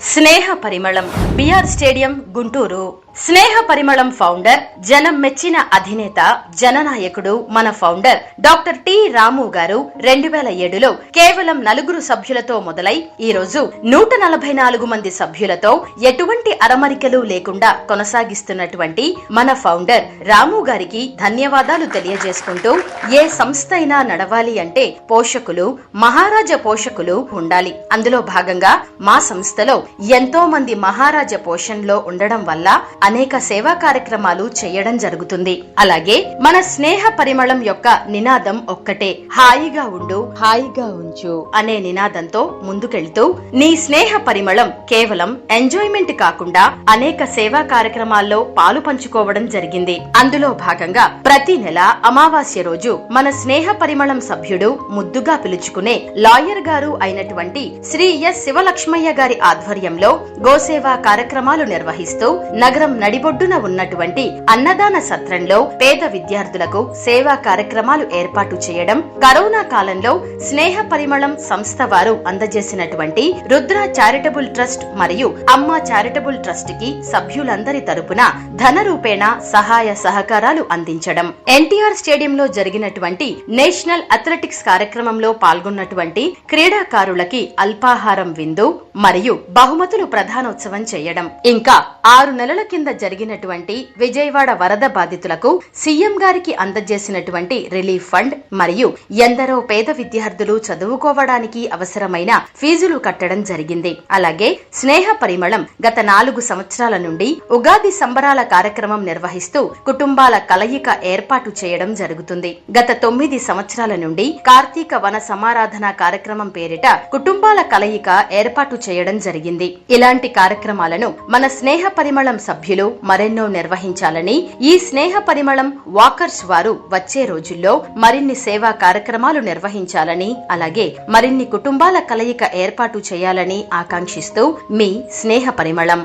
స్నేహ పరిమళం BR stadium Guntur. స్నేహ పరిమళం founder జనం మెచ్చిన అధినేత జననాయకుడు మన ఫౌండర్ డాక్టర్ టి రాము గారు రెండు వేల ఏడులో కేవలం నలుగురు సభ్యులతో మొదలై ఈ రోజు నూట నలభై నాలుగు మంది సభ్యులతో ఎటువంటి అరమరికలు లేకుండా కొనసాగిస్తున్నటువంటి మన ఫౌండర్ రాము గారికి ధన్యవాదాలు తెలియజేసుకుంటూ ఏ సంస్థ అయినా నడవాలి అంటే పోషకులు మహారాజ పోషకులు ఉండాలి. అందులో భాగంగా మా సంస్థలో ఎంతో మంది మహారాజ పోషణలో ఉండడం వల్ల అనేక సేవా కార్యక్రమాలు చేయడం జరుగుతుంది. అలాగే మన స్నేహ పరిమళం యొక్క నినాదం ఒక్కటే. హాయిగా ఉండు హాయిగా ఉంచు అనే నినాదంతో ముందుకెళ్తూ నీ స్నేహ పరిమళం కేవలం ఎంజాయ్మెంట్ కాకుండా అనేక సేవా కార్యక్రమాల్లో పాలు పంచుకోవడం జరిగింది. అందులో భాగంగా ప్రతి నెల అమావాస్య రోజు మన స్నేహ పరిమళం సభ్యుడు ముద్దుగా పిలుచుకునే లాయర్ గారు అయినటువంటి శ్రీ ఎస్ శివలక్ష్మయ్య గారి ఆధ్వర్యంలో గోసేవా కార్యక్రమాలు నిర్వహిస్తూ నగరం నడిబొడ్డున ఉన్నటువంటి అన్నదాన సత్రంలో పేద విద్యార్థులకు సేవా కార్యక్రమాలు ఏర్పాటు చేయడం కరోనా కాలంలో స్నేహ పరిమళం సంస్థ వారు అందజేసినటువంటి రుద్ర చారిటబుల్ ట్రస్ట్ మరియు అమ్మ చారిటబుల్ ట్రస్ట్కి సభ్యులందరి తరపున ధన రూపేణ సహాయ సహకారాలు అందించడం. ఎన్టీఆర్ స్టేడియంలో జరిగినటువంటి నేషనల్ అథ్లెటిక్స్ కార్యక్రమంలో పాల్గొన్నటువంటి క్రీడాకారులకి అల్పాహారం విందు మరియు బహుమతులు ప్రధానోత్సవం చేయడం. ఇంకా ఆరు నెలల కింద జరిగినటువంటి విజయవాడ వరద బాధితులకు సీఎం గారికి అందజేసినటువంటి రిలీఫ్ ఫండ్ మరియు ఎందరో పేద విద్యార్థులు చదువుకోవడానికి అవసరమైన ఫీజులు కట్టడం జరిగింది. అలాగే స్నేహ పరిమళం గత నాలుగు సంవత్సరాల నుండి ఉగాది సంబరాల కార్యక్రమం నిర్వహిస్తూ కుటుంబాల కలయిక ఏర్పాటు చేయడం జరుగుతుంది. గత తొమ్మిది సంవత్సరాల నుండి కార్తీక వన సమారాధన కార్యక్రమం పేరిట కుటుంబాల కలయిక ఏర్పాటు చేయడం జరిగింది. ఇలాంటి కార్యక్రమాలను మన స్నేహ పరిమళం సభ్యులు మరెన్నో నిర్వహించాలని ఈ స్నేహ పరిమళం వాకర్స్ వారు వచ్చే రోజుల్లో మరిన్ని సేవా కార్యక్రమాలు నిర్వహించాలని అలాగే మరిన్ని కుటుంబాల కలయిక ఏర్పాటు చేయాలని ఆకాంక్షిస్తూ మీ స్నేహ పరిమళం.